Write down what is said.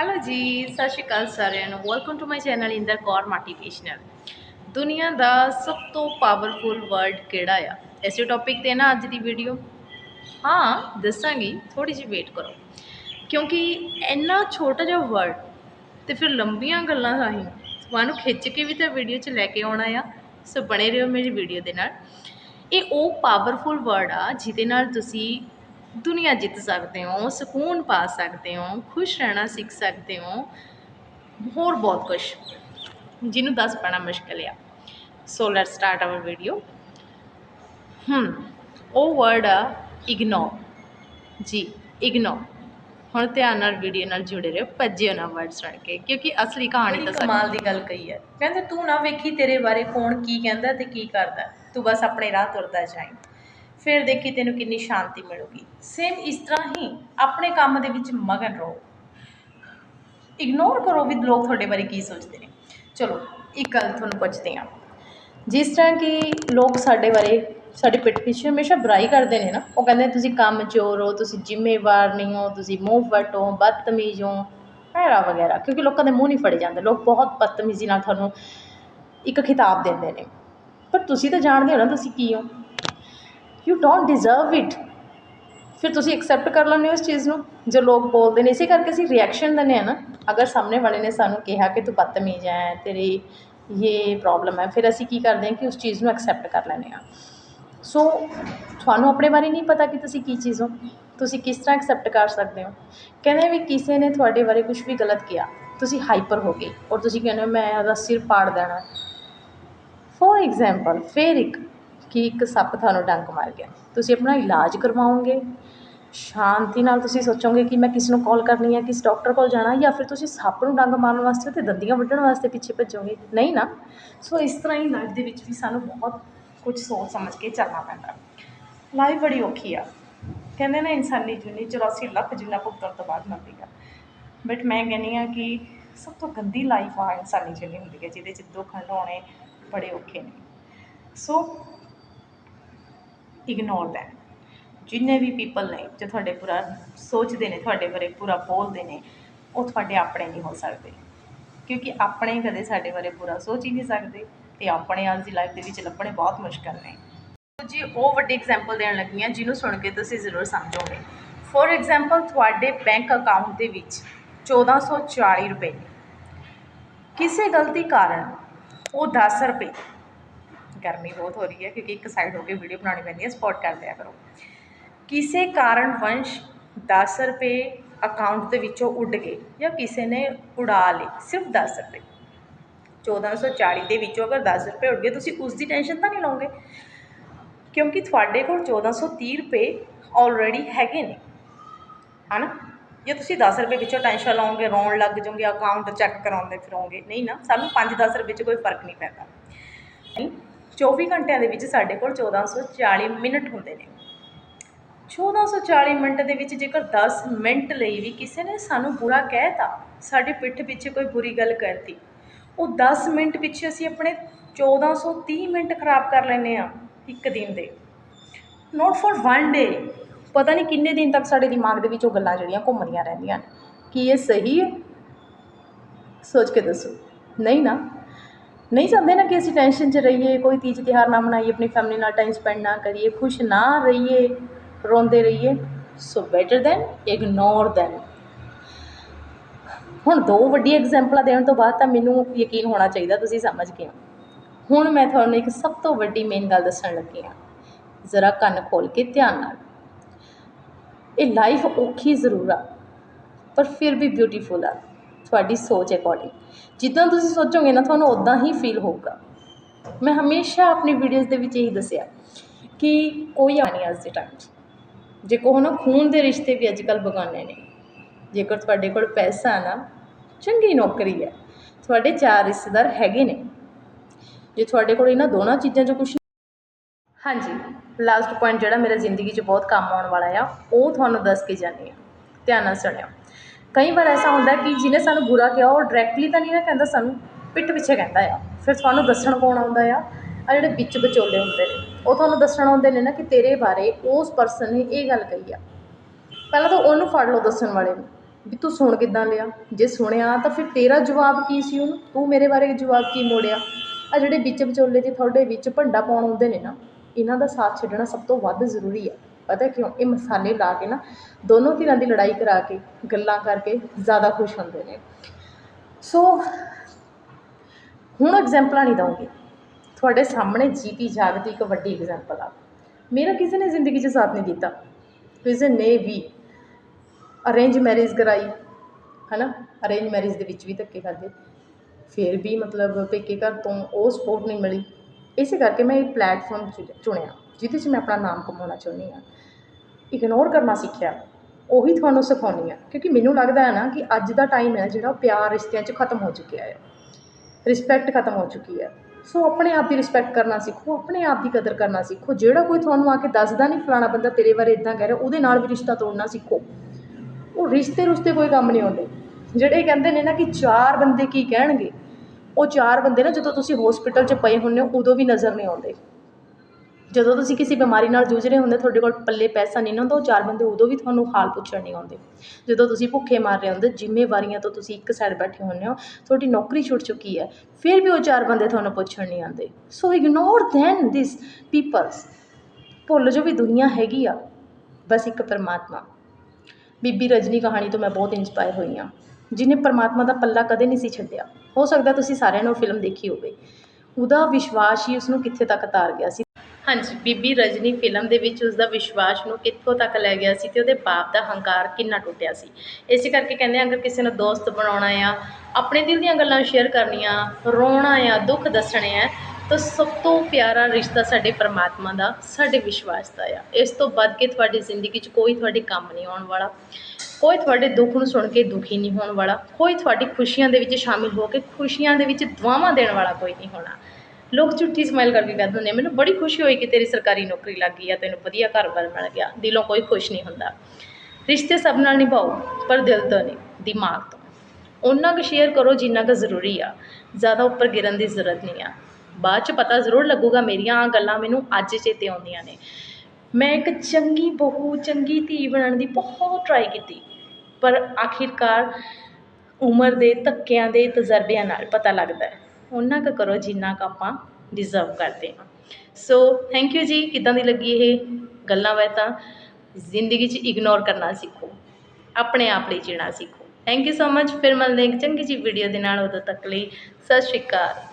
Hello ਜੀ, ਸਤਿ ਸ਼੍ਰੀ ਅਕਾਲ ਸਾਰਿਆਂ ਨੂੰ। Welcome to my channel Inder Kaur motivational ਦੁਨੀਆ ਦਾ ਸਭ ਤੋਂ ਪਾਵਰਫੁਲ ਵਰਡ ਕਿਹੜਾ ਆ? ਇਸੇ ਟੌਪਿਕ ਤੇ ਨਾ ਅੱਜ ਦੀ ਵੀਡੀਓ ਹਾਂ, ਦੱਸਾਂਗੀ ਥੋੜੀ ਜਿਹੀ ਵੇਟ ਕਰੋ। ਕਿਉਂਕਿ ਇੰਨਾ ਛੋਟਾ ਜਿਹਾ ਵਰਡ ਤੇ ਫਿਰ ਲੰਬੀਆਂ ਗੱਲਾਂ ਰਾਹੀਂ ਤੁਹਾਨੂੰ ਖਿੱਚ ਕੇ ਵੀ ਤਾਂ ਵੀਡੀਓ 'ਚ ਲੈ ਕੇ ਆਉਣਾ ਆ। ਸੋ ਬਣੇ ਰਹੋ ਮੇਰੀ ਵੀਡੀਓ ਦੇ ਨਾਲ। ਇਹ ਉਹ ਪਾਵਰਫੁਲ ਵਰਡ ਆ, ਜਿਹਦੇ ਨਾਲ ਤੁਸੀਂ ਦੁਨੀਆ ਜਿੱਤ ਸਕਦੇ ਹੋ ਸਕੂਨ ਪਾ ਸਕਦੇ ਹੋ ਖੁਸ਼ ਰਹਿਣਾ ਸਿੱਖ ਸਕਦੇ ਹੋ ਹੋਰ ਬਹੁਤ ਕੁਝ ਜਿਹਨੂੰ ਦੱਸ ਪਾਣਾ ਮੁਸ਼ਕਲ ਆ। So let start our video ਹਮ ਉਹ ਵਰਡ ਆ ਇਗਨੋਰ ਜੀ ਇਗਨੋਰ ਹੁਣ ਧਿਆਨ ਨਾਲ ਵੀਡੀਓ ਨਾਲ ਜੁੜੇ ਰਹੋ ਭੱਜਿਓ ਨਾ ਵਰਡ ਸੁਣ ਕੇ ਕਿਉਂਕਿ ਅਸਲੀ ਕਹਾਣੀ ਤਾਂ ਕਮਾਲ ਦੀ ਗੱਲ ਕਹੀ ਹੈ ਕਹਿੰਦੇ ਤੂੰ ਨਾ ਵੇਖੀ ਤੇਰੇ ਬਾਰੇ ਕੌਣ ਕੀ ਕਹਿੰਦਾ ਤੇ ਕੀ ਕਰਦਾ? ਤੂੰ ਬਸ ਆਪਣੇ ਰਾਹ ਤੁਰਦਾ ਜਾਈਂ। ਫਿਰ ਦੇਖੀ ਤੈਨੂੰ ਕਿੰਨੀ ਸ਼ਾਂਤੀ ਮਿਲੂਗੀ। ਸੇਮ ਇਸ ਤਰ੍ਹਾਂ ਹੀ ਆਪਣੇ ਕੰਮ ਦੇ ਵਿੱਚ ਮਗਨ ਰਹੋ। ਇਗਨੋਰ ਕਰੋ ਵੀ ਲੋਕ ਤੁਹਾਡੇ ਬਾਰੇ ਕੀ ਸੋਚਦੇ ਨੇ। ਚਲੋ, ਇੱਕ ਗੱਲ ਤੁਹਾਨੂੰ ਪੁੱਛਦੇ ਹਾਂ। ਜਿਸ ਤਰ੍ਹਾਂ ਕਿ ਲੋਕ ਸਾਡੇ ਬਾਰੇ, ਸਾਡੇ ਪਿੱਠ ਪਿੱਛੇ ਹਮੇਸ਼ਾ ਬੁਰਾਈ ਕਰਦੇ ਨੇ ਨਾ, ਉਹ ਕਹਿੰਦੇ ਤੁਸੀਂ ਕੰਮ ਚੋਰ ਹੋ, ਤੁਸੀਂ ਜ਼ਿੰਮੇਵਾਰ ਨਹੀਂ ਹੋ, ਤੁਸੀਂ ਮੂੰਹ ਫਟ ਹੋ, ਬਦਤਮੀਜ਼ ਹੋ ਵਗੈਰਾ ਵਗੈਰਾ, ਕਿਉਂਕਿ ਲੋਕਾਂ ਦੇ ਮੂੰਹ ਨਹੀਂ ਫੜੇ ਜਾਂਦੇ। ਲੋਕ ਬਹੁਤ ਬਦਤਮੀਜ਼ੀ ਨਾਲ ਤੁਹਾਨੂੰ ਇੱਕ ਖਿਤਾਬ ਦਿੰਦੇ ਨੇ। ਪਰ ਤੁਸੀਂ ਤਾਂ ਜਾਣਦੇ ਹੋ ਨਾ ਤੁਸੀਂ ਕੀ ਹੋ। ਯੂ ਡੋਂਟ ਡਿਜ਼ਰਵ ਇਟ ਫਿਰ ਤੁਸੀਂ ਐਕਸੈਪਟ ਕਰ ਲੈਂਦੇ ਹੋ ਇਸ ਚੀਜ਼ ਨੂੰ। ਜੋ ਲੋਕ ਬੋਲਦੇ ਨੇ, ਇਸੇ ਕਰਕੇ ਅਸੀਂ ਰਿਐਕਸ਼ਨ ਦਿੰਦੇ ਆ ਨਾ। ਅਗਰ ਸਾਹਮਣੇ ਵਾਲੇ ਨੇ ਸਾਨੂੰ ਕਿਹਾ ਕਿ ਤੂੰ ਬਦਤਮੀਜ਼ ਹੈ ਤੇਰੀ ਇਹ ਪ੍ਰੋਬਲਮ ਹੈ, ਫਿਰ ਅਸੀਂ ਕੀ ਕਰਦੇ ਹਾਂ ਕਿ ਉਸ ਚੀਜ਼ ਨੂੰ ਐਕਸੈਪਟ ਕਰ ਲੈਂਦੇ ਹਾਂ। ਸੋ ਤੁਹਾਨੂੰ ਆਪਣੇ ਬਾਰੇ ਨਹੀਂ ਪਤਾ ਕਿ ਤੁਸੀਂ ਕੀ ਚੀਜ਼ ਹੋ। ਤੁਸੀਂ ਕਿਸ ਤਰ੍ਹਾਂ ਐਕਸੈਪਟ ਕਰ ਸਕਦੇ ਹੋ। ਕਹਿੰਦੇ ਵੀ ਕਿਸੇ ਨੇ ਤੁਹਾਡੇ ਬਾਰੇ ਕੁਝ ਵੀ ਗਲਤ ਕੀਤਾ ਤੁਸੀਂ ਹਾਈਪਰ ਹੋ ਗਏ। ਔਰ ਤੁਸੀਂ ਕਹਿੰਦੇ ਹੋ, ਮੈਂ ਉਹਦਾ ਸਿਰ ਪਾੜ ਦੇਣਾ। ਫੋਰ ਐਗਜ਼ਾਮਪਲ ਫਿਰ ਇੱਕ ਕਿ ਇੱਕ ਸੱਪ ਤੁਹਾਨੂੰ ਡੰਗ ਮਾਰ ਗਿਆ। ਤੁਸੀਂ ਆਪਣਾ ਇਲਾਜ ਕਰਵਾਓਗੇ। ਸ਼ਾਂਤੀ ਨਾਲ ਤੁਸੀਂ ਸੋਚੋਗੇ ਕਿ ਮੈਂ ਕਿਸ ਨੂੰ ਕਾਲ ਕਰਨੀ ਹੈ, ਕਿਸ ਡਾਕਟਰ ਕੋਲ ਜਾਣਾ ਜਾਂ ਫਿਰ ਤੁਸੀਂ ਸੱਪ ਨੂੰ ਡੰਗ ਮਾਰਨ ਵਾਸਤੇ ਅਤੇ ਦੰਦੀਆਂ ਵੱਢਣ ਵਾਸਤੇ ਪਿੱਛੇ ਭੱਜੋਗੇ। ਨਹੀਂ ਨਾ। ਸੋ ਇਸ ਤਰ੍ਹਾਂ ਹੀ ਲਾਈਫ ਦੇ ਵਿੱਚ ਵੀ ਸਾਨੂੰ ਬਹੁਤ ਕੁਝ ਸੋਚ ਸਮਝ ਕੇ ਚੱਲਣਾ ਪੈਂਦਾ। ਲਾਈਫ ਬੜੀ ਔਖੀ ਆ। ਕਹਿੰਦੇ ਨਾ ਇਨਸਾਨੀ ਜੁਨੀ 84 ਲੱਖ ਜਿੰਨਾ ਭੁਗਤਣ ਤੋਂ ਬਾਅਦ ਮਿਲਦੀ ਆ ਬਟ ਮੈਂ ਕਹਿੰਦੀ ਆ ਕਿ ਸਭ ਤੋਂ ਗੰਦੀ ਲਾਈਫ ਆ ਇਨਸਾਨੀ ਜੁਨੀ ਹੁੰਦੀ ਹੈ, ਜਿਹਦੇ 'ਚ ਦੁੱਖ ਹੰਡਾਉਣੇ ਬੜੇ ਔਖੇ ਨੇ। ਸੋ ਇਗਨੋਰ ਦੈਮ ਜਿੰਨੇ ਵੀ ਪੀਪਲ ਨੇ ਜੋ ਤੁਹਾਡੇ ਪੂਰਾ ਸੋਚਦੇ ਨੇ, ਤੁਹਾਡੇ ਬਾਰੇ ਪੂਰਾ ਬੋਲਦੇ ਨੇ, ਉਹ ਤੁਹਾਡੇ ਆਪਣੇ ਨਹੀਂ ਹੋ ਸਕਦੇ। ਕਿਉਂਕਿ ਆਪਣੇ ਕਦੇ ਸਾਡੇ ਬਾਰੇ ਪੂਰਾ ਸੋਚ ਹੀ ਨਹੀਂ ਸਕਦੇ ਤੇ ਆਪਣੇ ਅੱਜ ਦੀ ਲਾਈਫ ਦੇ ਵਿੱਚ ਲੱਭਣੇ ਬਹੁਤ ਮੁਸ਼ਕਲ ਨੇ। ਜੀ, ਉਹ ਵੱਡੀ ਐਗਜ਼ਾਮਪਲ ਦੇਣ ਲੱਗੀ ਹਾਂ ਜਿਹਨੂੰ ਸੁਣ ਕੇ ਤੁਸੀਂ ਜ਼ਰੂਰ ਸਮਝੋਗੇ। ਫੋਰ ਐਗਜ਼ਾਮਪਲ ਤੁਹਾਡੇ ਬੈਂਕ ਅਕਾਊਂਟ ਦੇ ਵਿੱਚ 1440 ਰੁਪਏ ਨੇ। ਕਿਸੇ ਗਲਤੀ ਕਾਰਨ ਉਹ 10 ਰੁਪਏ ਗਰਮੀ ਬਹੁਤ ਹੋ ਰਹੀ ਹੈ ਕਿਉਂਕਿ ਇੱਕ ਸਾਈਡ ਹੋ ਕੇ ਵੀਡੀਓ ਬਣਾਉਣੀ ਪੈਂਦੀ ਹੈ ਸਪੋਰਟ ਕਰ ਲਿਆ ਕਰੋ। ਕਿਸੇ ਕਾਰਨ ਵੰਸ਼ 10 ਰੁਪਏ ਅਕਾਊਂਟ ਦੇ ਵਿੱਚੋਂ ਉੱਡ ਗਏ ਜਾਂ ਕਿਸੇ ਨੇ ਉਡਾ ਲਏ, ਸਿਰਫ 10 ਰੁਪਏ। 1440 ਦੇ ਵਿੱਚੋਂ ਅਗਰ 10 ਰੁਪਏ ਉੱਡ ਗਏ, ਤੁਸੀਂ ਉਸ ਦੀ ਟੈਨਸ਼ਨ ਤਾਂ ਨਹੀਂ ਲਓਗੇ। ਕਿਉਂਕਿ ਤੁਹਾਡੇ ਕੋਲ 1430 ਰੁਪਏ ਆਲਰੇਡੀ ਹੈਗੇ ਨੇ। ਹਨਾ? ਜੇ ਤੁਸੀਂ 10 ਰੁਪਏ ਵਿੱਚੋਂ ਟੈਨਸ਼ਨ ਲਓਗੇ, ਰੋਣ ਲੱਗ ਜਾਓਗੇ ਅਕਾਊਂਟ ਚੈੱਕ ਕਰਾਉਂਦੇ ਫਿਰੋਗੇ, ਨਹੀਂ ਨਾ, ਸਾਨੂੰ 5-10 ਰੁਪਏ 'ਚ ਕੋਈ ਫ਼ਰਕ ਨਹੀਂ ਪੈਂਦਾ। ਨਹੀਂ 24 ਘੰਟਿਆਂ ਦੇ ਵਿੱਚ ਸਾਡੇ ਕੋਲ 1440 ਮਿੰਟ ਹੁੰਦੇ ਨੇ। 1440 ਮਿੰਟ ਦੇ ਵਿੱਚ ਜੇਕਰ 10 ਮਿੰਟ ਲਈ ਵੀ ਕਿਸੇ ਨੇ ਸਾਨੂੰ ਬੁਰਾ ਕਹਿਤਾ ਸਾਡੇ ਪਿੱਠ ਪਿੱਛੇ ਕੋਈ ਬੁਰੀ ਗੱਲ ਕਰਤੀ, ਉਹ 10 ਮਿੰਟ ਪਿੱਛੇ ਅਸੀਂ ਆਪਣੇ 1430 ਮਿੰਟ ਖਰਾਬ ਕਰ ਲੈਨੇ ਆ ਇੱਕ ਦਿਨ ਦੇ। ਨੋਟ ਫॉर ਵਨ ਡੇ ਪਤਾ ਨਹੀਂ ਕਿੰਨੇ ਦਿਨ ਤੱਕ ਸਾਡੇ ਦਿਮਾਗ ਦੇ ਵਿੱਚ ਉਹ ਗੱਲਾਂ ਜਿਹੜੀਆਂ ਘੁੰਮਦੀਆਂ ਰਹਿੰਦੀਆਂ ਨੇ। ਕੀ ਇਹ ਸਹੀ ਹੈ? ਸੋਚ ਕੇ ਦੱਸੋ। ਨਹੀਂ ਨਾ? ਨਹੀਂ ਚਾਹੁੰਦੇ ਨਾ ਕਿ ਅਸੀਂ ਟੈਨਸ਼ਨ 'ਚ ਰਹੀਏ, ਕੋਈ ਤੀਜ ਤਿਉਹਾਰ ਨਾ ਮਨਾਈਏ, ਆਪਣੀ ਫੈਮਿਲੀ ਨਾਲ ਟਾਈਮ ਸਪੈਂਡ ਨਾ ਕਰੀਏ, ਖੁਸ਼ ਨਾ ਰਹੀਏ, ਰੋਂਦੇ ਰਹੀਏ। So better than ignore them ਹੁਣ ਦੋ ਵੱਡੀ ਐਗਜ਼ਾਮਪਲਾਂ ਦੇਣ ਤੋਂ ਬਾਅਦ ਤਾਂ ਮੈਨੂੰ ਯਕੀਨ ਹੋਣਾ ਚਾਹੀਦਾ, ਤੁਸੀਂ ਸਮਝ ਗਏ ਹੁਣ ਮੈਂ ਤੁਹਾਨੂੰ ਇੱਕ ਸਭ ਤੋਂ ਵੱਡੀ ਮੇਨ ਗੱਲ ਦੱਸਣ ਲੱਗੀ ਹਾਂ। ਜ਼ਰਾ ਕੰਨ ਖੋਲ ਕੇ ਧਿਆਨ ਨਾਲ। ਇਹ ਲਾਈਫ ਔਖੀ ਜ਼ਰੂਰ ਆ, ਪਰ ਫਿਰ ਵੀ ਬਿਊਟੀਫੁਲ ਆ। ਤੁਹਾਡੀ ਸੋਚ ਅਕੋਰਡਿੰਗ ਜਿੱਦਾਂ ਤੁਸੀਂ ਸੋਚੋਗੇ ਨਾ, ਤੁਹਾਨੂੰ ਉੱਦਾਂ ਹੀ ਫੀਲ ਹੋਊਗਾ। ਮੈਂ ਹਮੇਸ਼ਾ ਆਪਣੀ ਵੀਡੀਓਜ਼ ਦੇ ਵਿੱਚ ਇਹੀ ਦੱਸਿਆ ਕਿ ਕੋਈ ਆਣੀ ਅੱਜ ਦੇ ਟਾਈਮ 'ਚ। ਜੇ ਕਹੋ ਨਾ, ਖੂਨ ਦੇ ਰਿਸ਼ਤੇ ਵੀ ਅੱਜ ਕੱਲ੍ਹ ਬਗਾਨੇ ਨੇ। ਜੇਕਰ ਤੁਹਾਡੇ ਕੋਲ ਪੈਸਾ ਨਾ, ਚੰਗੀ ਨੌਕਰੀ ਹੈ। ਤੁਹਾਡੇ ਚਾਰ ਰਿਸ਼ਤੇਦਾਰ ਹੈਗੇ ਨੇ। ਜੇ ਤੁਹਾਡੇ ਕੋਲ ਇਹਨਾਂ ਦੋਨਾਂ ਚੀਜ਼ਾਂ 'ਚੋਂ ਕੁਝ ਹਾਂਜੀ ਲਾਸਟ ਪੁਆਇੰਟ ਜਿਹੜਾ ਮੇਰਾ ਜ਼ਿੰਦਗੀ 'ਚ ਬਹੁਤ ਕੰਮ ਆਉਣ ਵਾਲਾ ਆ, ਉਹ ਤੁਹਾਨੂੰ ਦੱਸ ਕੇ ਜਾਂਦੀ ਆ। ਧਿਆਨ ਨਾਲ ਸੁਣਿਓ। ਕਈ ਵਾਰ ਐਸਾ ਹੁੰਦਾ ਕਿ ਜਿਹਨੇ ਸਾਨੂੰ ਬੁਰਾ ਕਿਹਾ, ਉਹ ਡਾਇਰੈਕਟਲੀ ਤਾਂ ਨਹੀਂ ਨਾ ਕਹਿੰਦਾ ਸਾਨੂੰ, ਪਿੱਠ ਪਿੱਛੇ ਕਹਿੰਦਾ ਆ। ਫਿਰ ਤੁਹਾਨੂੰ ਦੱਸਣ ਕੌਣ ਆਉਂਦਾ ਆ? ਆ ਜਿਹੜੇ ਵਿੱਚ ਵਿਚੋਲੇ ਹੁੰਦੇ ਨੇ, ਉਹ ਤੁਹਾਨੂੰ ਦੱਸਣ ਆਉਂਦੇ ਨੇ ਨਾ ਕਿ ਤੇਰੇ ਬਾਰੇ ਉਸ ਪਰਸਨ ਨੇ ਇਹ ਗੱਲ ਕਹੀ ਆ। ਪਹਿਲਾਂ ਤਾਂ ਉਹਨੂੰ ਫੜ ਲਓ ਦੱਸਣ ਵਾਲੇ ਨੂੰ, ਵੀ ਤੂੰ ਸੁਣ ਕਿੱਦਾਂ ਲਿਆ? ਜੇ ਸੁਣਿਆ ਤਾਂ ਫਿਰ ਤੇਰਾ ਜਵਾਬ ਕੀ ਸੀ ਉਹਨੂੰ? ਤੂੰ ਮੇਰੇ ਬਾਰੇ ਜਵਾਬ ਕੀ ਮੋੜਿਆ? ਆ ਜਿਹੜੇ ਵਿੱਚ ਵਿਚੋਲੇ ਜੇ ਤੁਹਾਡੇ ਵਿੱਚ ਭੰਡਾ ਪਾਉਣ ਆਉਂਦੇ ਨੇ ਨਾ, ਇਹਨਾਂ ਦਾ ਸਾਥ ਛੱਡਣਾ ਸਭ ਤੋਂ ਵੱਧ ਜ਼ਰੂਰੀ ਆ। ਪਤਾ ਕਿਉਂ ਇਹ ਮਸਾਲੇ ਲਾ ਕੇ ਨਾ ਦੋਨੋਂ ਧਿਰਾਂ ਦੀ ਲੜਾਈ ਕਰਾ ਕੇ ਗੱਲਾਂ ਕਰਕੇ ਜ਼ਿਆਦਾ ਖੁਸ਼ ਹੁੰਦੇ ਨੇ। ਸੋ ਹੁਣ ਐਗਜ਼ਾਮਪਲਾਂ ਨਹੀਂ ਦਊਂਗੀ। ਤੁਹਾਡੇ ਸਾਹਮਣੇ ਜੀਤੀ ਜਾਗਦੀ ਇੱਕ ਵੱਡੀ ਐਗਜ਼ਾਮਪਲ ਆ। ਮੇਰਾ ਕਿਸੇ ਨੇ ਜ਼ਿੰਦਗੀ 'ਚ ਸਾਥ ਨਹੀਂ ਦਿੱਤਾ। ਕਿਸੇ ਨੇ ਵੀ ਅਰੇਂਜ ਮੈਰਿਜ ਕਰਾਈ, ਹਨਾ? ਅਰੇਂਜ ਮੈਰਿਜ ਦੇ ਵਿੱਚ ਵੀ ਧੱਕੇ ਖਾਦੇ ਫਿਰ ਵੀ ਮਤਲਬ ਪੇਕੇ ਘਰ ਤੋਂ ਉਹ ਸਪੋਰਟ ਨਹੀਂ ਮਿਲੀ। ਇਸ ਕਰਕੇ ਮੈਂ ਇਹ ਪਲੈਟਫਾਰਮ ਚੁਣਿਆ, ਜਿਹਦੇ 'ਚ ਮੈਂ ਆਪਣਾ ਨਾਮ ਕਮਾਉਣਾ ਚਾਹੁੰਦੀ ਹਾਂ। ਇਗਨੋਰ ਕਰਨਾ ਸਿੱਖਿਆ, ਉਹੀ ਤੁਹਾਨੂੰ ਸਿਖਾਉਂਦੀ ਹਾਂ, ਕਿਉਂਕਿ ਮੈਨੂੰ ਲੱਗਦਾ ਹੈ ਨਾ ਕਿ ਅੱਜ ਦਾ ਟਾਈਮ ਹੈ ਜਿਹੜਾ ਉਹ ਪਿਆਰ ਰਿਸ਼ਤਿਆਂ 'ਚ ਖਤਮ ਹੋ ਚੁੱਕਿਆ ਹੈ। ਰਿਸਪੈਕਟ ਖਤਮ ਹੋ ਚੁੱਕੀ ਹੈ। ਸੋ ਆਪਣੇ ਆਪ ਦੀ ਰਿਸਪੈਕਟ ਕਰਨਾ ਸਿੱਖੋ, ਆਪਣੇ ਆਪ ਦੀ ਕਦਰ ਕਰਨਾ ਸਿੱਖੋ। ਜਿਹੜਾ ਕੋਈ ਤੁਹਾਨੂੰ ਆ ਕੇ ਦੱਸਦਾ ਨਹੀਂ, ਫਲਾਣਾ ਬੰਦਾ ਤੇਰੇ ਬਾਰੇ ਇਦਾਂ ਕਹਿ ਰਿਹਾ, ਉਹਦੇ ਨਾਲ ਵੀ ਰਿਸ਼ਤਾ ਤੋੜਨਾ ਸਿੱਖੋ। ਉਹ ਰਿਸ਼ਤੇ ਰੁਸ਼ਤੇ ਕੋਈ ਕੰਮ ਨਹੀਂ ਆਉਂਦੇ ਜਿਹੜੇ ਕਹਿੰਦੇ ਨੇ ਨਾ ਕਿ ਚਾਰ ਬੰਦੇ ਕੀ ਕਹਿਣਗੇ ਉਹ ਚਾਰ ਬੰਦੇ ਨਾ ਜਦੋਂ ਤੁਸੀਂ ਹੋਸਪਿਟਲ 'ਚ ਪਏ ਹੁੰਦੇ ਹੋ, ਉਦੋਂ ਵੀ ਨਜ਼ਰ ਨਹੀਂ ਆਉਂਦੇ। ਜਦੋਂ ਤੁਸੀਂ ਕਿਸੇ ਬਿਮਾਰੀ ਨਾਲ ਜੂਝ ਰਹੇ ਹੁੰਦੇ, ਤੁਹਾਡੇ ਕੋਲ ਪੱਲੇ ਪੈਸਾ ਨਹੀਂ ਨਾ ਹੁੰਦਾ, ਉਹ ਚਾਰ ਬੰਦੇ ਉਦੋਂ ਵੀ ਤੁਹਾਨੂੰ ਹਾਲ ਪੁੱਛਣ ਨਹੀਂ ਆਉਂਦੇ। ਜਦੋਂ ਤੁਸੀਂ ਭੁੱਖੇ ਮਾਰ ਰਹੇ ਹੁੰਦੇ, ਜ਼ਿੰਮੇਵਾਰੀਆਂ ਤੋਂ ਤੁਸੀਂ ਇੱਕ ਸਾਈਡ ਬੈਠੇ ਹੁੰਦੇ ਹੋ, ਤੁਹਾਡੀ ਨੌਕਰੀ ਛੁੱਟ ਚੁੱਕੀ ਹੈ, ਫਿਰ ਵੀ ਉਹ ਚਾਰ ਬੰਦੇ ਤੁਹਾਨੂੰ ਪੁੱਛਣ ਨਹੀਂ ਆਉਂਦੇ। So ignore then this peoples ਭੁੱਲ ਜੋ ਵੀ ਦੁਨੀਆ ਹੈਗੀ ਆ, ਬਸ ਇੱਕ ਪਰਮਾਤਮਾ। ਬੀਬੀ ਰਜਨੀ ਕਹਾਣੀ ਤੋਂ ਮੈਂ ਬਹੁਤ ਇੰਸਪਾਇਰ ਹੋਈ ਹਾਂ। ਜਿਹਨੇ ਪਰਮਾਤਮਾ ਦਾ ਪੱਲਾ ਕਦੇ ਨਹੀਂ ਸੀ ਛੱਡਿਆ। ਹੋ ਸਕਦਾ ਤੁਸੀਂ ਸਾਰਿਆਂ ਨੇ ਉਹ ਫਿਲਮ ਦੇਖੀ ਹੋਵੇ। ਉਹਦਾ ਵਿਸ਼ਵਾਸ ਹੀ ਉਸਨੂੰ ਕਿੱਥੇ ਤੱਕ ਤਾਰ ਗਿਆ ਸੀ। ਹਾਂਜੀ, ਬੀਬੀ ਰਜਨੀ ਫਿਲਮ ਦੇ ਵਿੱਚ ਉਸਦਾ ਵਿਸ਼ਵਾਸ ਨੂੰ ਕਿੱਥੋਂ ਤੱਕ ਲੈ ਗਿਆ ਸੀ ਤੇ ਉਹਦੇ ਬਾਪ ਦਾ ਹੰਕਾਰ ਕਿੰਨਾ ਟੁੱਟਿਆ ਸੀ। ਇਸੇ ਕਰਕੇ ਕਹਿੰਦੇ ਅਗਰ ਕਿਸੇ ਨੂੰ ਦੋਸਤ ਬਣਾਉਣਾ ਆ, ਆਪਣੇ ਦਿਲ ਦੀਆਂ ਗੱਲਾਂ ਸ਼ੇਅਰ ਕਰਨੀਆਂ, ਰੋਣਾ ਆ, ਦੁੱਖ ਦੱਸਣੇ ਆ, ਤਾਂ ਸਭ ਤੋਂ ਪਿਆਰਾ ਰਿਸ਼ਤਾ ਸਾਡੇ ਪਰਮਾਤਮਾ ਦਾ, ਸਾਡੇ ਵਿਸ਼ਵਾਸ ਦਾ ਆ। ਇਸ ਤੋਂ ਵੱਧ ਕੇ ਤੁਹਾਡੀ ਜ਼ਿੰਦਗੀ 'ਚ ਕੋਈ ਤੁਹਾਡੇ ਕੰਮ ਨਹੀਂ ਆਉਣ ਵਾਲਾ। ਕੋਈ ਤੁਹਾਡੇ ਦੁੱਖ ਨੂੰ ਸੁਣ ਕੇ ਦੁਖੀ ਨਹੀਂ ਹੋਣ ਵਾਲਾ ਕੋਈ ਤੁਹਾਡੀ ਖੁਸ਼ੀਆਂ ਦੇ ਵਿੱਚ ਸ਼ਾਮਿਲ ਹੋ ਕੇ ਖੁਸ਼ੀਆਂ ਦੇ ਵਿੱਚ ਦੁਆਵਾਂ ਦੇਣ ਵਾਲਾ ਕੋਈ ਨਹੀਂ ਹੋਣਾ। ਲੋਕ ਝੂਠੀ ਸਮਾਈਲ ਕਰਕੇ ਕਹਿੰਦੇ ਹੁੰਦੇ ਮੈਨੂੰ ਬੜੀ ਖੁਸ਼ੀ ਹੋਈ ਕਿ ਤੇਰੀ ਸਰਕਾਰੀ ਨੌਕਰੀ ਲੱਗ ਗਈ ਆ, ਤੈਨੂੰ ਵਧੀਆ ਘਰ-ਬਾਰ ਮਿਲ ਗਿਆ। ਦਿਲੋਂ ਕੋਈ ਖੁਸ਼ ਨਹੀਂ ਹੁੰਦਾ। ਰਿਸ਼ਤੇ ਸਭ ਨਾਲ ਨਿਭਾਓ, ਪਰ ਦਿਲ ਤੋਂ ਨਹੀਂ, ਦਿਮਾਗ ਤੋਂ। ਉਹਨਾਂ ਕੁ ਸ਼ੇਅਰ ਕਰੋ ਜਿੰਨਾ ਕੁ ਜ਼ਰੂਰੀ ਆ। ਜ਼ਿਆਦਾ ਉੱਪਰ ਗਿਰਨ ਦੀ ਜ਼ਰੂਰਤ ਨਹੀਂ ਆ। ਬਾਅਦ ਚ ਪਤਾ ਜ਼ਰੂਰ ਲੱਗੂਗਾ, ਮੇਰੀਆਂ ਆਹ ਗੱਲਾਂ ਮੈਨੂੰ ਅੱਜ ਚੇਤੇ ਆਉਂਦੀਆਂ ਨੇ। ਮੈਂ ਇੱਕ ਚੰਗੀ ਬਹੂ, ਚੰਗੀ ਧੀ ਬਣਨ ਦੀ ਬਹੁਤ ਟਰਾਈ ਕੀਤੀ। ਪਰ ਆਖਿਰਕਾਰ ਉਮਰ ਦੇ ਧੱਕਿਆਂ ਦੇ ਤਜਰਬਿਆਂ ਨਾਲ ਪਤਾ ਲੱਗਦਾ ਉਨਾਂ ਕੁ ਕਰੋ ਜਿੰਨਾ ਕੁ ਆਪਾਂ ਡਿਜ਼ਰਵ ਕਰਦੇ ਹਾਂ। ਸੋ ਥੈਂਕ ਯੂ ਜੀ। ਕਿੱਦਾਂ ਦੀ ਲੱਗੀ ਇਹ ਗੱਲਾਂ ਵੈ ਜ਼ਿੰਦਗੀ 'ਚ ਇਗਨੋਰ ਕਰਨਾ ਸਿੱਖੋ। ਆਪਣੇ ਆਪ ਲਈ ਜੀਣਾ ਸਿੱਖੋ। ਥੈਂਕ ਯੂ ਸੋ ਮੱਚ ਫਿਰ ਮਿਲਦੇ ਹਾਂ ਇੱਕ ਚੰਗੀ ਜਿਹੀ ਵੀਡੀਓ ਦੇ ਨਾਲ। ਉਦੋਂ ਤੱਕ ਲਈ ਸਤਿ ਸ਼੍ਰੀ ਅਕਾਲ।